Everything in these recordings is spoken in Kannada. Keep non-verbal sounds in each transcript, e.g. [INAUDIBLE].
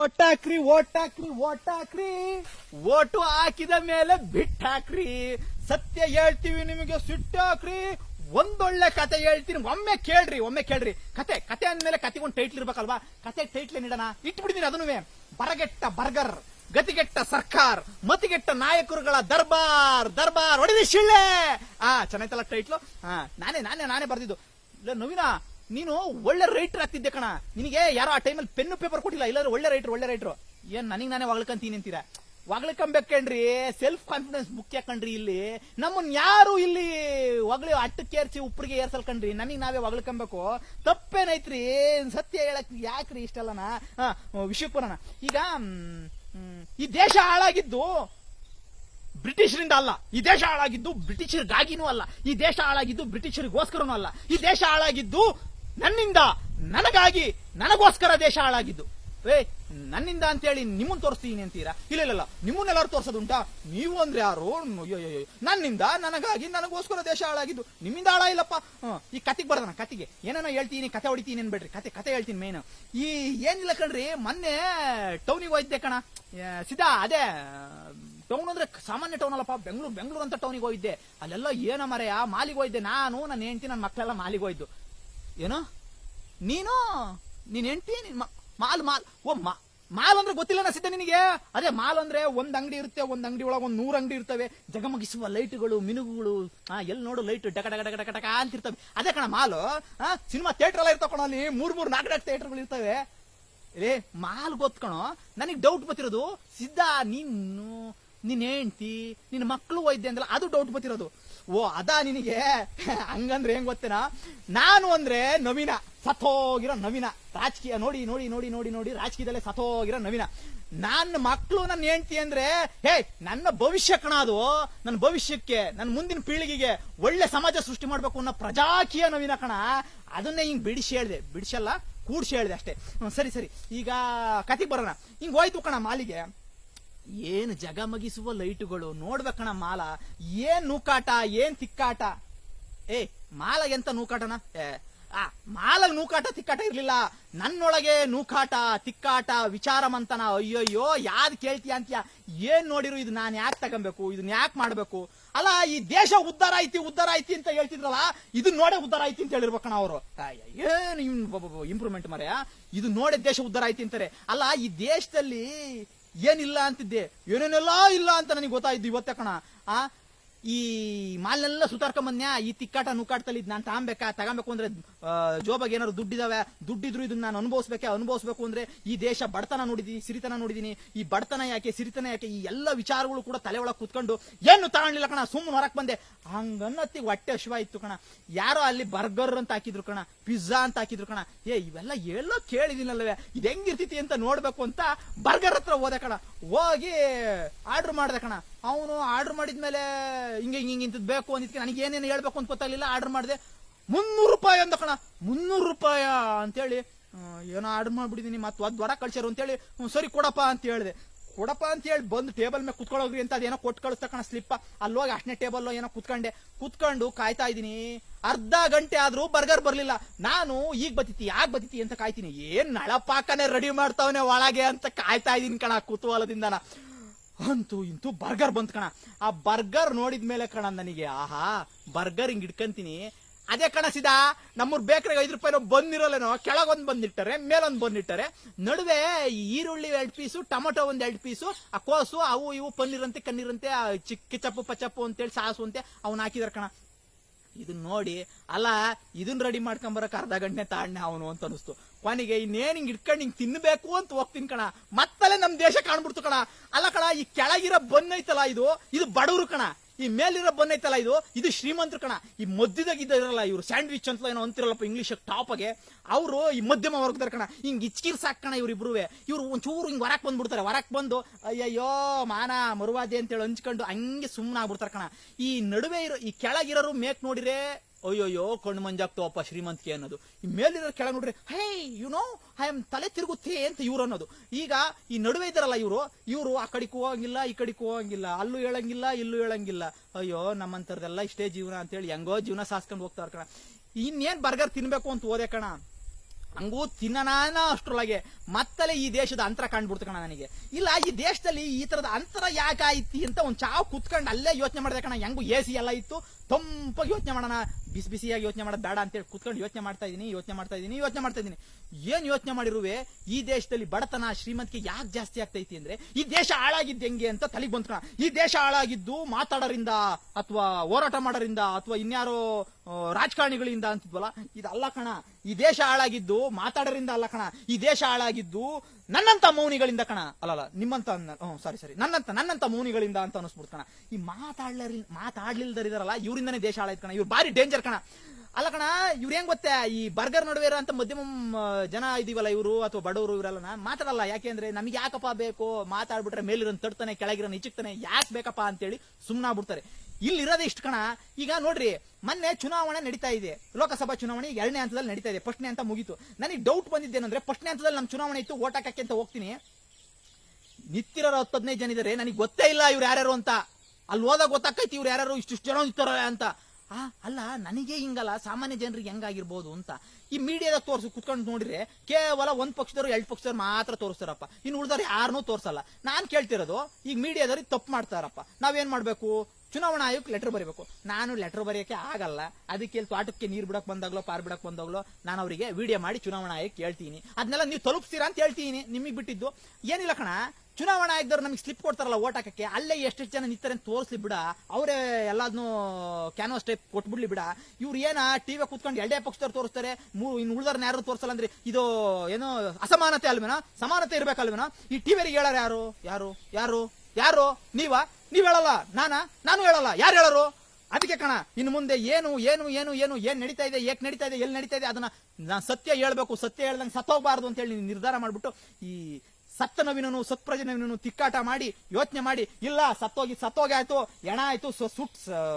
ಒಟ್ಟಾಕ್ರಿ ಓಟಾಕ್ರಿ ಓಟಾಕ್ರಿ. ಓಟು ಹಾಕಿದ ಮೇಲೆ ಬಿಟ್ಟಾಕ್ರಿ. ಸತ್ಯ ಹೇಳ್ತೀವಿ ನಿಮಗೆ, ಸಿಟ್ಟಾಕ್ರಿ. ಒಂದೊಳ್ಳೆ ಕತೆ ಹೇಳ್ತೀನಿ. ಒಮ್ಮೆ ಕೇಳ್ರಿ ಒಮ್ಮೆ ಕೇಳ್ರಿ. ಕತೆ ಕತೆ ಅಂದ್ಮೇಲೆ ಕತೆಗೊಂದು ಟೈಟ್ಲ್ ಇರ್ಬೇಕಲ್ವಾ? ಕತೆ ಟೈಟ್ಲ್ ನೀಡೋಣ ಇಟ್ಬಿಡ್ತೀನಿ ಅದನ್ನು ಬರಗೆಟ್ಟ ಬರ್ಗರ್, ಗತಿಗೆಟ್ಟ ಸರ್ಕಾರ್, ಮತಿಗೆಟ್ಟ ನಾಯಕರುಗಳ ದರ್ಬಾರ್ ದರ್ಬಾರ್. ಹೊಡೆದಿ ಶಿಳ್ಳೆ. ಆ, ಚೆನ್ನಾಯ್ತಲ್ಲ ಟೈಟ್ಲು ಹಾ ನಾನೇ ನಾನೇ ನಾನೇ ಬರ್ದಿದ್ದು. ನವೀನ ನೀನು ಒಳ್ಳೆ ರೈಟರ್ ಆಗ್ತಿದ್ದೆ ಕಣ. ನಿನಗೆ ಯಾರೋ ಆ ಟೈಮಲ್ಲಿ ಪೆನ್ನು ಪೇಪರ್ ಕೊಟ್ಟಿಲ್ಲ. ಇಲ್ಲಾಂದ್ರೆ ಒಳ್ಳೆ ರೈಟರ್ ಒಳ್ಳೆ ರೈಟರ್. ಏನ್ ನನಗೆ ನಾನೇ ವಾಗ್ಳ್ಕಂತೀನಿ ಅಂತೀರಾ? ವಾಗ್ಳ್ಕೊಂಬೇಕಣ್ರಿ ಸೆಲ್ಫ್ ಕಾನ್ಫಿಡೆನ್ಸ್ ಮುಖ್ಯ ಕಣ್ರಿ ಇಲ್ಲಿ. ನಮ್ಮನ್ನ ಯಾರು ಇಲ್ಲಿ ಒಗ್ಳಿ ಅಟ್ಟಕ್ಕೆ ಏರ್ಸಿ ಉಪ್ಪರಿಗೆ ಏರ್ಸಲ್ ಕಣ್ರಿ ನನಗೆ ನಾವೇ ಒಗ್ಳ್ಕೊಬೇಕು ತಪ್ಪೇನೈತ್ರಿ? ಸತ್ಯ ಹೇಳಕ್ ಯಾಕ್ರಿ ಇಷ್ಟಲ್ಲನ? ವಿಷಯಕ್ಕೆ ಬರೋಣ ಈಗ ಈ ದೇಶ ಹಾಳಾಗಿದ್ದು ಬ್ರಿಟಿಷರಿಂದ ಅಲ್ಲ. ಈ ದೇಶ ಹಾಳಾಗಿದ್ದು ಬ್ರಿಟಿಷರಿಗಾಗಿನೂ ಅಲ್ಲ. ಈ ದೇಶ ಹಾಳಾಗಿದ್ದು ಬ್ರಿಟಿಷರಿಗೋಸ್ಕರನೂ ಅಲ್ಲ. ಈ ದೇಶ ಹಾಳಾಗಿದ್ದು ನನ್ನಿಂದ ನನಗಾಗಿ ನನಗೋಸ್ಕರ ದೇಶ ಹಾಳಾಗಿದ್ದು. ಏ, ನನ್ನಿಂದ ಅಂತೇಳಿ ನಿಮ್ಮನ್ನ ತೋರಿಸ್ತೀನಿ ಅಂತೀರಾ? ಇಲ್ಲ ಇಲ್ಲ ನಿಮ್ಮನ್ನೆಲ್ಲರೂ ತೋರಿಸೋದುಂಟಾ? ನೀವು ಅಂದ್ರೆ ಯಾರು. ನನ್ನಿಂದ ನನಗಾಗಿ ನನಗೋಸ್ಕರ ದೇಶ ಹಾಳಾಗಿದ್ದು. ನಿಮ್ಮಿಂದ ಹಾಳ ಇಲ್ಲಪ್ಪ. ಈ ಕತೆಗೆ ಬರ್ದಾನ ಕತೆಗೆ ಏನೇನೋ ಹೇಳ್ತೀನಿ, ಕತೆ ಹೊಡಿತೀನಿ ಅನ್ಬೇಡ್ರಿ. ಕತೆ ಕತೆ ಹೇಳ್ತೀನಿ ಮೇನ್ ಈ ಏನಿಲ್ಲ ಕಣ್ರಿ, ಮೊನ್ನೆ ಟೌನಿಗೆ ಹೋಯ್ದೆ ಕಣ. ಸಿದಾ ಅದೇ ಟೌನ್ ಅಂದ್ರೆ ಸಾಮಾನ್ಯ ಟೌನ್ ಅಲ್ಲಪ್ಪ. ಬೆಂಗಳೂರು ಬೆಂಗಳೂರು ಅಂತ ಟೌನಿಗೆ ಹೋಗಿದ್ದೆ. ಅಲ್ಲೆಲ್ಲ ಏನ ಮರೆಯ, ಮಾಲಿಗೆ ಹೋಯ್ದೆ ನಾನು, ನನ್ನ ಹೆಂಡತಿ, ನನ್ನ ಮಕ್ಕಳೆಲ್ಲ ಮಾಲಿಗೆ ಹೋಯ್ದು. ಏನು? ನೀನು? ನೀನ್ ಹೆಂಡತಿ? ನಿನ್ ಮಾಲ್ ಮಾಲ್. ಓ, ಮಾ ಮಾಲ್ ಅಂದ್ರೆ ಗೊತ್ತಿಲ್ಲ ಸಿದ್ಧ ನಿನಗೆ? ಅದೇ ಮಾಲ್ ಅಂದ್ರೆ ಒಂದ್ ಅಂಗಡಿ ಇರುತ್ತೆ, ಒಂದ್ ಅಂಗಡಿ ಒಳಗೆ ಒಂದ್ ನೂರ ಅಂಗಡಿ ಇರ್ತವೆ. ಜಗಮಗಿಸುವ ಲೈಟ್ಗಳು, ಮಿನುಗುಗಳು, ಆ ಎಲ್ಲಿ ನೋಡು ಲೈಟ್ ಡಕ ಡಕ ಡಕ ಡಕ ಡಕ ಅಂತ ಇರ್ತವೆ. ಅದೇ ಕಣ ಮಾಲು, ಆ, ಸಿನಿಮಾ ಥಿಯೇಟರ್ ಎಲ್ಲ ಇರ್ತಾವ ಅಲ್ಲಿ. ಮೂರ್ ಮೂರ್, ನಾಲ್ಕು ನಾಲ್ಕು ಥಿಯೇಟರ್ಗಳು ಇರ್ತವೆ. ಏ, ಮಾಲ್ ಗೊತ್ಕಣೋ ನನಗೆ ಡೌಟ್ ಬತ್ತಿರೋದು ಸಿದ್ಧ, ನೀನು, ನಿನ್ ಹೆಂಡ್ತಿ ನಿನ್ನ ಮಕ್ಕಳು ಒಯ್ದೆ ಅಂದಲ್ಲ ಅದು ಡೌಟ್ ಬತ್ತಿರೋದು ಓ, ಅದಾ ನಿನಗೆ? [LAUGHS] ಹಂಗಂದ್ರೆ ಹೆಂಗ್ ಗೊತ್ತೇನ? ನಾನು ಅಂದ್ರೆ ನವೀನ, ಸತ್ತೋಗಿರೋ ನವೀನ. ರಾಜಕೀಯ ನೋಡಿ ನೋಡಿ ನೋಡಿ ನೋಡಿ ನೋಡಿ, ರಾಜಕೀಯದಲ್ಲೇ ಸತ್ತೋಗಿರೋ ನವೀನ. ನನ್ನ ಮಕ್ಕಳು ನನ್ನ ಹೆಂಡತಿ ಅಂದ್ರೆ, ಹೇ, ನನ್ನ ಭವಿಷ್ಯ ಕಣ ಅದು. ನನ್ನ ಭವಿಷ್ಯಕ್ಕೆ ನನ್ನ ಮುಂದಿನ ಪೀಳಿಗೆಗೆ ಒಳ್ಳೆ ಸಮಾಜ ಸೃಷ್ಟಿ ಮಾಡ್ಬೇಕು ಅನ್ನೋ ಪ್ರಜಾಕೀಯ ನವೀನ ಕಣ. ಅದನ್ನೇ ಹಿಂಗ್ ಬಿಡಿಸಿ ಹೇಳ್ದೆ. ಬಿಡಿಸಲ್ಲ ಕೂಡ್ಸಿ ಹೇಳ್ದೆ ಅಷ್ಟೇ. ಸರಿ ಸರಿ. ಈಗ ಕತೆಗೆ ಬರೋಣ. ಹಿಂಗ್ ಹೋಯ್ತು ಕಣ ಮಾಲಿಗೆ. ಏನ್ ಜಗಮಗಿಸುವ ಲೈಟುಗಳು? ನೋಡ್ಬೇಕಣ ಮಾಲ. ಏನ್ ನೂಕಾಟ? ಏನ್ ತಿಕ್ಕಾಟ? ಏ ಮಾಲ ಎಂತ ನೂಕಾಟನ? ಏ, ಆ, ಮಾಲಗ್ ನೂಕಾಟ, ತಿಕ್ಕಾಟ ಇರ್ಲಿಲ್ಲ. ನನ್ನೊಳಗೆ ನೂಕಾಟ, ತಿಕ್ಕಾಟ ವಿಚಾರ ಮಂತನ ಅಯ್ಯಯ್ಯೋ, ಯಾದ್ ಕೇಳ್ತೀಯ ಅಂತೀಯ? ಏನ್ ನೋಡಿರು ಇದು ನಾನು ಯಾಕೆ ತಗೊಬೇಕು? ಇದನ್ನ ಯಾಕೆ ಮಾಡ್ಬೇಕು? ಅಲ್ಲ, ಈ ದೇಶ ಉದ್ದಾರ ಐತಿ ಉದ್ದಾರ ಐತಿ ಅಂತ ಹೇಳ್ತಿದ್ರಲ್ಲ ಇದನ್ನ ನೋಡೇ ಉದ್ದಾರ ಐತಿ ಅಂತ ಹೇಳಿರ್ಬೇಕಣ ಅವರು. ಏನು ಇಂಪ್ರೂವ್ಮೆಂಟ್ ಮರೆಯ ಇದು ನೋಡೇ ದೇಶ ಉದ್ದಾರ ಐತಿ ಅಂತಾರೆ. ಅಲ್ಲ, ಈ ದೇಶದಲ್ಲಿ ಏನಿಲ್ಲ ಅಂತಿದ್ದೆ ಏನೇನೆಲ್ಲ ಇಲ್ಲ ಅಂತ ನನಗೆ ಗೊತ್ತಾಯ್ತು ಇವತ್ತೆ ಕಣ. ಆ ಈ ಮಾಲ್ನೆಲ್ಲ ಸುತಾರ್ಕೊಂಬನ್ಯ ಈ ತಿಕ್ಕಾಟ ನುಕ್ಕಾಟದಲ್ಲಿ ನಾನು ತಗೊಂಬೇಕಾ ತಗೊಬೇಕು ಅಂದ್ರೆ ಜೋಬಾಗ ಏನಾದ್ರು ದುಡ್ಡಿದಾವೆ? ದುಡ್ಡಿದ್ರು ಇದನ್ನ ನಾನು ಅನುಭವಿಸ್ಬೇಕೆ? ಅನುಭವಿಸ್ಬೇಕು ಅಂದ್ರೆ ಈ ದೇಶ ಬಡತನ ನೋಡಿದೀನಿ, ಸಿರಿತನ ನೋಡಿದೀನಿ. ಈ ಬಡತನ ಯಾಕೆ, ಸಿರಿತನ ಯಾಕೆ? ಈ ಎಲ್ಲ ವಿಚಾರಗಳು ಕೂಡ ತಲೆ ಒಳಗೆ ಕುತ್ಕೊಂಡು, ಏನು ತಗೊಂಡಿಲ್ಲ ಕಣ, ಸುಮ್ಮನೆ ಹೊರಕ್ ಬಂದೆ. ಹಂಗನ್ನತ್ತಿ ಹೊಟ್ಟೆ ಹಶ್ವ ಇತ್ತು ಕಣ. ಯಾರೋ ಅಲ್ಲಿ ಬರ್ಗರ್ ಅಂತ ಹಾಕಿದ್ರು ಕಣ, ಪಿಜ್ಜಾ ಅಂತ ಹಾಕಿದ್ರು ಕಣ. ಏ, ಇವೆಲ್ಲ ಎಲ್ಲೋ ಕೇಳಿದಿನಲ್ವೇ ಇದು ಹೆಂಗಿರ್ತೈತಿ ಅಂತ ನೋಡ್ಬೇಕು ಅಂತ ಬರ್ಗರ್ ಹತ್ರ ಹೋದೆ ಕಣ. ಹೋಗಿ ಆರ್ಡರ್ ಮಾಡ್ದೆ ಕಣ. ಅವನು ಆರ್ಡರ್ ಮಾಡಿದ್ಮೇಲೆ ಹಿಂಗೆ ಹಿಂಗೆ ಇಂಥದ್ದು ಬೇಕು ಅಂದಿದ್ಕೆ ನನಗೆ ಏನೇನು ಹೇಳ್ಬೇಕು ಅಂತ ಗೊತ್ತಾಗಲಿಲ್ಲ, ಆರ್ಡರ್ ಮಾಡಿದೆ. ಮುನ್ನೂರು ರೂಪಾಯಿ ಅಂದ ಕಣ, ಮುನ್ನೂರು ರೂಪಾಯ ಅಂತೇಳಿ ಏನೋ ಆರ್ಡರ್ ಮಾಡ್ಬಿಟ್ಟಿದೀನಿ, ಮತ್ತೆ ಅದು ಹೊರ ಕಳ್ಸ್ಯಾರು ಅಂತೇಳಿ ಸರಿ ಕೊಡಪ್ಪ ಅಂತ ಹೇಳಿದೆ. ಕೊಡಪ್ಪ ಅಂತ ಹೇಳಿ ಬಂದು ಟೇಬಲ್ ಮೇಲೆ ಕುತ್ಕೊಳ್ಳೋಗ್ರಿ ಅಂತ ಅದೇನೋ ಕೊಟ್ಟು ಕಳಿಸ್ತಾ ಕಣ, ಸ್ಲಿಪ್ಪ. ಅಲ್ಲೋಗಿ ಅಷ್ಟನೇ ಟೇಬಲ್ ಏನೋ ಕುತ್ಕೊಂಡೆ. ಕುತ್ಕೊಂಡು ಕಾಯ್ತಾ ಇದ್ದೀನಿ. ಅರ್ಧ ಗಂಟೆ ಆದ್ರೂ ಬರ್ಗರ್ ಬರ್ಲಿಲ್ಲ. ನಾನು ಈಗ ಬತ್ತಿತಿ ಯಾಕೆ ಬತ್ತಿತಿ ಅಂತ ಕಾಯ್ತೀನಿ. ಏನ್ ನಳಪಾಕನೆ ರೆಡಿ ಮಾಡ್ತಾವನೆ ಒಳಗೆ ಅಂತ ಕಾಯ್ತಾ ಇದೀನಿ ಕಣ, ಕುತೂಹಲದಿಂದನ. ಅಂತೂ ಇಂತೂ ಬರ್ಗರ್ ಬಂತು ಕಣ. ಆ ಬರ್ಗರ್ ನೋಡಿದ ಮೇಲೆ ಕಣ ನನಗೆ, ಆಹಾ, ಬರ್ಗರ್ ಹಿಂಗ್ ಇಟ್ಕಂತೀನಿ. ಅದೇ ಕಣಸಿದ ನಮ್ಮೂರ್ ಬೇಕರಿಗೆ ಐದು ರೂಪಾಯಿ ಬಂದಿರೋಲೇನೋ ಕೆಳಗೊಂದು ಬಂದಿಟ್ಟಾರೆ, ಮೇಲೊಂದು ಬಂದಿಟ್ಟಾರೆ, ನಡುವೆ ಈರುಳ್ಳಿ ಎರಡು ಪೀಸು, ಟೊಮೊಟೊ ಒಂದ್ ಎರಡು ಪೀಸು, ಆ ಕೋಸು, ಅವು ಇವು ಪನ್ನೀರಂತೆ, ಕಣ್ಣೀರಂತೆ ಚಿಕ್ಕ ಕಿಚಪ್ಪು ಪಚಪ್ಪು ಅಂತೇಳಿ ಸಾಸು ಅಂತೆ, ಅವ್ನ ಹಾಕಿದಾರೆ ಕಣ. ಇದನ್ನ ನೋಡಿ, ಅಲ್ಲ ಇದನ್ನ ರೆಡಿ ಮಾಡ್ಕೊಂಬರಕ್ ಅರ್ಧ ಗಂಟೆ ತಾಳ್ನೆ ಅವನು ಅಂತ ಅನಿಸ್ತು. ಕೊನೆಗೆ ಇನ್ನೇನ್ ಹಿಂಗ್ ಇಟ್ಕೊಂಡು ಹಿಂಗ್ ತಿನ್ಬೇಕು ಅಂತ ಹೋಗ್ತೀನಿ ಕಣ. ಮತ್ತಲ್ಲೇ ನಮ್ ದೇಶ ಕಾಣ್ಬಿಡ್ತು ಕಣ. ಅಲ್ಲ ಕಣ, ಈ ಕೆಳಗಿರೋ ಬನ್ ಐತಲ್ಲ ಇದು ಇದು ಬಡವರು ಕಣ. ಈ ಮೇಲಿರೋ ಬಂದೈತಲ್ಲ ಇದು? ಇದು ಶ್ರೀಮಂತರ ಕಣ. ಈ ಮಧ್ಯದಾಗ ಇದ್ದಾರಲ್ಲ ಇವರು. ಸ್ಯಾಂಡ್ವಿಚ್ ಅಂತ ಏನೋ ಅಂತಿರಲ್ಲಪ್ಪ ಇಂಗ್ಲಿಷ್ ಟಾಪ್ಗೆ ಅವರು ಈ ಮಧ್ಯಮ ವರ್ಗದಾರ ಕಣ. ಹಿಂಗ್ ಇಚ್ಕಿರ್ ಸಾಕ್ ಕಣ ಇವ್ರು ಇಬ್ರು ಇವ್ರು ಒಂಚೂರು ಹಿಂಗೆ ಹೊರಕ್ ಬಂದ್ಬಿಡ್ತಾರೆ. ಹೊರಕ್ ಬಂದು, ಅಯ್ಯಯ್ಯೋ, ಮಾನ, ಮರುವಾದೆ ಅಂತೇಳಿ ಹಂಚ್ಕೊಂಡು ಹಂಗೆ ಸುಮ್ಮನೆ ಆಗ್ಬಿಡ್ತಾರೆ ಕಣ. ಈ ನಡುವೆ ಇರೋ, ಈ ಕೆಳಗಿರೋರು ಮೇಕ್ ನೋಡಿರೆ ಅಯ್ಯೋಯ್ಯೋ, ಕಣ್ಣು ಮಂಜಾಗ್ತಾವಪ್ಪ ಶ್ರೀಮಂತಿಕೆ ಅನ್ನೋದು. ಈ ಮೇಲಿರೋ ಕೆಳಗೆ ನೋಡ್ರಿ, hey you know I am ತಲೆ ತಿರುಗುತ್ತೆ ಅಂತ ಇವ್ರು ಅನ್ನೋದು. ಈಗ ಈ ನಡುವೆ ಇದ್ದಾರಲ್ಲ ಇವರು ಇವರು ಆ ಕಡೆಗೆ ಹೋಗಂಗಿಲ್ಲ ಈ ಕಡೆಗೆ ಹೋಗಂಗಿಲ್ಲ ಅಲ್ಲೂ ಹೇಳಂಗಿಲ್ಲ, ಇಲ್ಲೂ ಹೇಳಂಗಿಲ್ಲ. ಅಯ್ಯೋ ನಮ್ಮಂತರ್ದೆಲ್ಲ ಇಷ್ಟೇ ಜೀವನ ಅಂತೇಳಿ ಹೆಂಗೋ ಜೀವನ ಸಾಸ್ಕೊಂಡು ಹೋಗ್ತಾರ ಕಣ. ಇನ್ನೇನ್ ಬರ್ಗರ್ ತಿನ್ಬೇಕು ಅಂತ ಓದೆ ಕಣ. ಹಂಗೂ ತಿನ್ನನಾನ ಅಷ್ಟರೊಳಗೆ. ಮತ್ತಲೇ ಈ ದೇಶದ ಅಂತರ ಕಾಣ್ಬಿಡ್ತು ಕಣ ನನಗೆ. ಇಲ್ಲ, ಈ ದೇಶದಲ್ಲಿ ಈ ತರದ ಅಂತರ ಯಾಕಾಯ್ತಿ ಅಂತ ಒಂದ್ ಚಾವ್ ಕುತ್ಕೊಂಡು ಅಲ್ಲೇ ಯೋಚನೆ ಮಾಡಿದೆ ಕಣ. ಹೆಂಗು ಎ ಸಿ ಎಲ್ಲ ಇತ್ತು, ತಂಪಾಗಿ ಯೋಚನೆ ಮಾಡೋಣ. ಬಿಸಿ ಬಿಸಿಯಾಗಿ ಯೋಚನೆ ಮಾಡೋದು ಬೇಡ ಅಂತೇಳಿ ಕುತ್ಕೊಂಡು ಯೋಚನೆ ಮಾಡ್ತಾ ಇದ್ದೀನಿ, ಯೋಚನೆ ಮಾಡ್ತಾ ಇದೀನಿ ಯೋಚನೆ ಮಾಡ್ತಾ ಇದ್ದೀನಿ. ಏನು ಯೋಚನೆ ಮಾಡಿರುವೆ? ಈ ದೇಶದಲ್ಲಿ ಬಡತನ, ಶ್ರೀಮಂತಿಕೆ ಯಾಕೆ ಜಾಸ್ತಿ ಆಗ್ತೈತಿ ಅಂದ್ರೆ, ಈ ದೇಶ ಹಾಳಾಗಿದ್ದು ಹೆಂಗೆ ಅಂತ ತಲೆಗೆ ಬಂತು ಈ ದೇಶ ಹಾಳಾಗಿದ್ದು ಮಾತಾಡೋರಿಂದ ಅಥವಾ ಹೋರಾಟ ಮಾಡೋರಿಂದ ಅಥವಾ ಇನ್ಯಾರೋ ರಾಜಕಾರಣಿಗಳಿಂದ ಅಂತಿದ್ವಲ್ಲ, ಇದಲ್ಲ ಕಣ. ಈ ದೇಶ ಹಾಳಾಗಿದ್ದು ಮಾತಾಡೋರಿಂದ ಅಲ್ಲ ಕಣ. ಈ ದೇಶ ಹಾಳಾಗಿದ್ದು ನನ್ನಂತ ಮೌನಿಗಳಿಂದ ಕಣ. ಅಲ್ಲಲ್ಲ ನಿಮ್ಮಂತ ಸಾರಿ ಸಾರಿ ನನ್ನಂತ ನನ್ನಂತ ಮೌನಿಗಳಿಂದ ಅಂತ ಅನಿಸ್ಬಿಡ್ತು ಈ ಮಾತಾಡ್ಲರಿ, ಮಾತಾಡ್ಲಿಲ್ದರಿದಾರಲ್ಲ, ಇವರಿಂದನೇ ದೇಶ ಹಾಳಾಯ್ತು ಕಣ. ಇವ್ರು ಬಾರಿ ಡೇಂಜರ್ ಕಣ ಅಲ್ಲ ಕಣ, ಇವ್ರ ಹೆಂಗ್ ಗೊತ್ತೆ? ಈ ಬರ್ಗರ್ ನಡುವೆ ಅಂತ ಮಧ್ಯಮ ಜನ ಇದೀವಲ್ಲ ಇವರು ಅಥವಾ ಬಡವರು ಇವರೆಲ್ಲ ಮಾತಾಡಲ್ಲ. ಯಾಕೆಂದ್ರೆ ನಮ್ಗೆ ಯಾಕಪ್ಪ ಬೇಕು? ಮಾತಾಡ್ಬಿಟ್ರೆ ಮೇಲಿರೋ ತಡ್ತಾನೆ ಕೆಳಗಿರೋ ಇಚ್ಚಕ್ತಾನೆ ಯಾಕೆ ಬೇಕಪ್ಪ ಅಂತೇಳಿ ಇಲ್ಲಿ ಇರೋದೇ ಇಷ್ಟು ಕಣ. ಈಗ ನೋಡ್ರಿ, ಮೊನ್ನೆ ಚುನಾವಣೆ ನಡೀತಾ ಇದೆ. ಲೋಕಸಭಾ ಚುನಾವಣೆ ಎರಡನೇ ಹಂತದಲ್ಲಿ ನಡೀತಾ ಇದೆ. ಫಸ್ಟ್ನೇ ಹಂತ ಮುಗೀತು. ನನಗೆ ಡೌಟ್ ಬಂದಿದ್ದೇನಂದ್ರೆ ಫಸ್ಟ್ನೇ ಹಂತದಲ್ಲಿ ನಮ್ಮ ಚುನಾವಣೆ ಇತ್ತು ಓಟ್ ಹಾಕಕ್ಕೆ ಅಂತ ಹೋಗ್ತೀನಿ. ನಿತ್ತಿರೋ ಹತ್ತು ಹದಿನೈದು ಜನ ಇದಾರೆ. ನನಗೆ ಗೊತ್ತೇ ಇಲ್ಲ ಇವ್ರು ಯಾರ್ಯಾರು ಅಂತ. ಅಲ್ಲಿ ಹೋದಾಗ ಗೊತ್ತಾಕೈತಿ ಇವ್ರು ಯಾರು ಇಷ್ಟಿಷ್ಟು ಜನ ಇರ್ತಾರ ಅಂತ. ಆ, ಅಲ್ಲ, ನನಗೆ ಹಿಂಗಲ್ಲ, ಸಾಮಾನ್ಯ ಜನರಿಗೆ ಹೆಂಗಾಗಿರ್ಬೋದು ಅಂತ. ಈ ಮೀಡಿಯಾದಾಗ ತೋರಿಸಿ, ಕುತ್ಕೊಂಡು ನೋಡಿದ್ರೆ ಕೇವಲ ಒಂದು ಪಕ್ಷದವ್ರು, ಎರಡು ಪಕ್ಷದವ್ರು ಮಾತ್ರ ತೋರಿಸ್ತಾರಪ್ಪ. ಇನ್ನು ಉಳಿದವ್ರು ಯಾರನ್ನೂ ತೋರಿಸಲ್ಲ. ನಾನು ಕೇಳ್ತಿರೋದು, ಈಗ ಮೀಡಿಯಾದವ್ರಿಗೆ ತಪ್ಪು ಮಾಡ್ತಾರಪ್ಪ. ನಾವೇನ್ ಮಾಡಬೇಕು? ಚುನಾವಣಾ ಆಯೋಗಕ್ಕೆ ಲೆಟರ್ ಬರೀಬೇಕು. ನಾನು ಲೆಟರ್ ಬರೆಯಕ್ಕೆ ಆಗಲ್ಲ. ಅದಕ್ಕೆ ತೋಟಕ್ಕೆ ನೀರು ಬಿಡಕ್ ಬಂದಾಗ್ಲೋ, ಪಾರ್ ಬಿಡಕ್ಕೆ ಬಂದಾಗ್ಲೋ, ನಾನು ಅವರಿಗೆ ವಿಡಿಯೋ ಮಾಡಿ ಚುನಾವಣಾ ಆಯೋಗಕ್ಕೆ ಹೇಳ್ತೀನಿ ಅದನ್ನೆಲ್ಲ ನೀವು ತಲುಪಿಸ್ತೀರಾ ಅಂತ ಹೇಳ್ತೀನಿ. ನಿಮಗೆ ಬಿಟ್ಟಿದ್ದು. ಏನಿಲ್ಲ ಕಣ. ಚುನಾವಣಾ ಆಯೋಗದವ್ರು ನಮಗೆ ಸ್ಲಿಪ್ ಕೊಡ್ತಾರಲ್ಲ ಓಟ್ ಹಾಕಕ್ಕೆ, ಅಲ್ಲೇ ಎಷ್ಟೆಷ್ಟು ಜನ ನಿಂತಾರೆ ಅಂತ ತೋರಿಸ್ಲಿ ಬಿಡ. ಅವರೇ ಎಲ್ಲಾದ್ನೂ ಕ್ಯಾನ್ವಾಸ್ ಟೈಪ್ ಕೊಟ್ಬಿಡ್ಲಿ ಬಿಡ. ಇವ್ರು ಏನ ಟಿವಿ ಕುತ್ಕೊಂಡು ಎರಡೇ ಪಕ್ಷದವ್ರು ತೋರಿಸ್ತಾರೆ ಮೂರು ಇನ್ನು ಉಳಿದವ್ರನ್ನ ಯಾರು ತೋರಿಸಲ್ಲ ಅಂದ್ರೆ ಇದು ಏನೋ ಅಸಮಾನತೆ ಅಲ್ವೇನ? ಸಮಾನತೆ ಇರ್ಬೇಕಲ್ವೇನೋ? ಈ ಟಿವಿಯರಿಗೆ ಹೇಳಾರ ಯಾರು? ಯಾರು? ಯಾರು? ಯಾರು? ನೀವ? ನೀವ್ ಹೇಳಲ್ಲ. ನಾನ? ನಾನು ಹೇಳಲ್ಲ. ಯಾರು ಹೇಳರು? ಅದಕ್ಕೆ ಕಣ, ಇನ್ನು ಮುಂದೆ ಏನು ಏನು ಏನು ಏನು, ಏನ್ ನಡೀತಾ ಇದೆ, ಏಕ್ ನಡೀತಾ ಇದೆ ಎಲ್ಲಿ ನಡೀತಾ ಇದೆ, ಅದನ್ನ ನಾನು ಸತ್ಯ ಹೇಳ್ಬೇಕು. ಸತ್ಯ ಹೇಳ್ದಂಗೆ ಸತ್ತೋಗ್ಬಾರ್ದು ಅಂತ ಹೇಳಿ ನಿರ್ಧಾರ ಮಾಡ್ಬಿಟ್ಟು ಈ ಸತ್ತ ಸತ್ಪ್ರಜನವಿನನು ಸತ್ಪ್ರಜ ತಿಕ್ಕಾಟ ಮಾಡಿ, ಯೋಚನೆ ಮಾಡಿ, ಇಲ್ಲ, ಸತ್ತೋಗಿ ಸತ್ತೋಗಿ ಆಯ್ತು, ಎಣ ಆಯ್ತು ಸುಟ್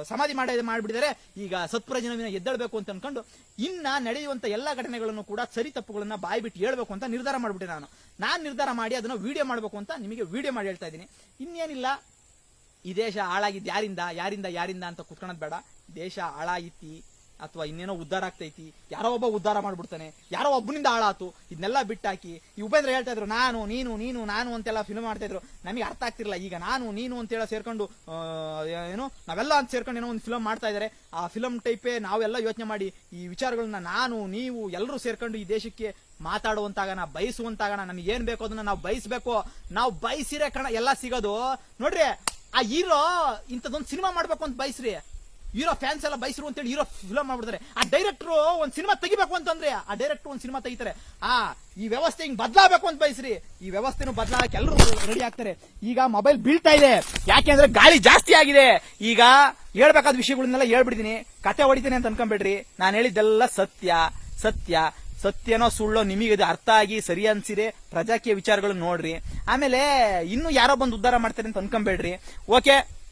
ಸಮಾಧಿ ಮಾಡಿ ಮಾಡ್ಬಿಟ್ಟಿದ್ದಾರೆ ಈಗ ಸತ್ಪ್ರಜನವಿನ ಎದ್ದೇಳ್ಬೇಕು ಅಂತ ಅನ್ಕೊಂಡು ಇನ್ನ ನಡೆಯುವಂತ ಎಲ್ಲಾ ಘಟನೆಗಳನ್ನು ಕೂಡ ಸರಿ ತಪ್ಪುಗಳನ್ನ ಬಾಯಿ ಬಿಟ್ಟು ಹೇಳ್ಬೇಕು ಅಂತ ನಿರ್ಧಾರ ಮಾಡ್ಬಿಟ್ಟೆ ನಾನು. ನಾನ್ ನಿರ್ಧಾರ ಮಾಡಿ ಅದನ್ನ ವಿಡಿಯೋ ಮಾಡಬೇಕು ಅಂತ ನಿಮಗೆ ವಿಡಿಯೋ ಮಾಡಿ ಹೇಳ್ತಾ ಇದ್ದೀನಿ. ಇನ್ನೇನಿಲ್ಲ, ಈ ದೇಶ ಹಾಳಾಗಿದ್ದು ಯಾರಿಂದ ಯಾರಿಂದ ಯಾರಿಂದ ಅಂತ ಕುತ್ಕೊಳ್ಳೋದು ಬೇಡ. ದೇಶ ಹಾಳಾಗಿತ್ತಿ ಅಥವಾ ಇನ್ನೇನೋ ಉದ್ಧಾರ ಆಗ್ತೈತಿ, ಯಾರೋ ಒಬ್ಬ ಉದ್ಧಾರ ಮಾಡ್ಬಿಡ್ತಾನೆ, ಯಾರೋ ಒಬ್ಬನಿಂದ ಹಾಳಾತು, ಇದನ್ನೆಲ್ಲ ಬಿಟ್ಟಾಕಿ, ಈ ಉಪೇಂದ್ರ ಹೇಳ್ತಾ ಇದ್ರು, ನಾನು, ನೀನು ನೀನು, ನಾನು ಅಂತೆಲ್ಲ ಫಿಲ್ಮ್ ಮಾಡ್ತಾ ಇದ್ರು. ನಮಗೆ ಅರ್ಥ ಆಗ್ತಿರ್ಲಿಲ್ಲ, ಈಗ ನಾನು, ನೀನು ಅಂತೇಳಿ ಸೇರ್ಕೊಂಡು ಏನು, ನಾವೆಲ್ಲ ಅಂತ ಸೇರ್ಕೊಂಡು ಏನೋ ಒಂದು ಫಿಲಮ್ ಮಾಡ್ತಾ ಇದಾರೆ. ಆ ಫಿಲಮ್ ಟೈಪೇ ನಾವೆಲ್ಲ ಯೋಚನೆ ಮಾಡಿ, ಈ ವಿಚಾರಗಳನ್ನ ನಾನು, ನೀವು ಎಲ್ಲರೂ ಸೇರ್ಕೊಂಡು ಈ ದೇಶಕ್ಕೆ ಮಾತಾಡುವಂತಾಗಣ ಬಯಸುವಂತಾಗಣ ನಮ್ಗೆ ಏನ್ ಬೇಕೋ ಅದನ್ನ ನಾವು ಬಯಸ್ಬೇಕು, ನಾವು ಬಯಸಿರೇ ಕಣ, ಎಲ್ಲ ಸಿಗೋದು. ನೋಡ್ರಿ, ಆ ಹೀರೋ ಇಂಥದ್ದೊಂದು ಸಿನಿಮಾ ಮಾಡ್ಬೇಕು ಅಂತ ಬಯಸ್ರಿ. ಹೀರೋ ಫ್ಯಾನ್ಸ್ ಎಲ್ಲ ಬಯಸ್ರು ಅಂತೇಳಿ ಹೀರೋ ಫಿಲಮ್ ಮಾಡ್ಬಿಡ್ತಾರೆ. ಆ ಡೈರೆಕ್ಟರ್ ಒಂದು ಸಿನಿಮಾ ತೆಗಿಬೇಕು ಅಂತಂದ್ರೆ, ಆ ಡೈರೆಕ್ಟರ್ ಒಂದು ಸಿನಿಮಾ ತೆಗಿತಾರೆ. ಆ, ಈ ವ್ಯವಸ್ಥೆ ಹಿಂಗ್ ಬದಲಾಗಬೇಕು ಅಂತ ಬಯಸ್ರಿ ಈ ವ್ಯವಸ್ಥೆನೂ ಬದಲಾಗಕ್ಕೆ ಎಲ್ಲರೂ ರೆಡಿ ಆಗ್ತಾರೆ. ಈಗ ಮೊಬೈಲ್ ಬೀಳ್ತಾ ಇದೆ. ಯಾಕೆಂದ್ರೆ ಗಾಳಿ ಜಾಸ್ತಿ ಆಗಿದೆ. ಈಗ ಹೇಳ್ಬೇಕಾದ ವಿಷಯಗಳನ್ನೆಲ್ಲ ಹೇಳ್ಬಿಡ್ತೀನಿ. ಕತೆ ಹೊಡಿತೀನಿ ಅಂತ ಅನ್ಕೊಂಬೇಡ್ರಿ ನಾನು ಹೇಳಿದ್ದೆಲ್ಲ ಸತ್ಯ ಸತ್ಯ. ಸತ್ಯನೋ ಸುಳ್ಳೋ ನಿಮಗೆ ಅರ್ಥ ಆಗಿ ಸರಿ ಅನ್ಸಿರಿ ಪ್ರಜಾಕೀಯ ವಿಚಾರಗಳು ನೋಡ್ರಿ. ಆಮೇಲೆ ಇನ್ನು ಯಾರೋ ಬಂದು ಉದ್ಧಾರ ಮಾಡ್ತಾರೆ ಅಂತ ಅನ್ಕೊಂಬೇಡ್ರಿ ಓಕೆ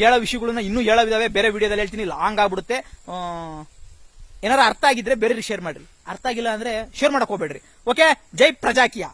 ಹೇಳೋ ವಿಷಯಗಳನ್ನ ಇನ್ನೂ ಹೇಳೋವಿದಾವೆ ಬೇರೆ ವಿಡಿಯೋದಲ್ಲಿ ಹೇಳ್ತೀನಿ ಲಾಂಗ್ ಆಗ್ಬಿಡುತ್ತೆ ಏನಾರು ಅರ್ಥ ಆಗಿದ್ರೆ ಬೇರೆ ಶೇರ್ ಮಾಡ್ರಿ. ಅರ್ಥ ಆಗಿಲ್ಲ ಅಂದ್ರೆ ಶೇರ್ ಮಾಡಕ್ ಹೋಗ್ಬೇಡ್ರಿ. ಓಕೆ ಜೈ ಪ್ರಜಾಕೀಯ.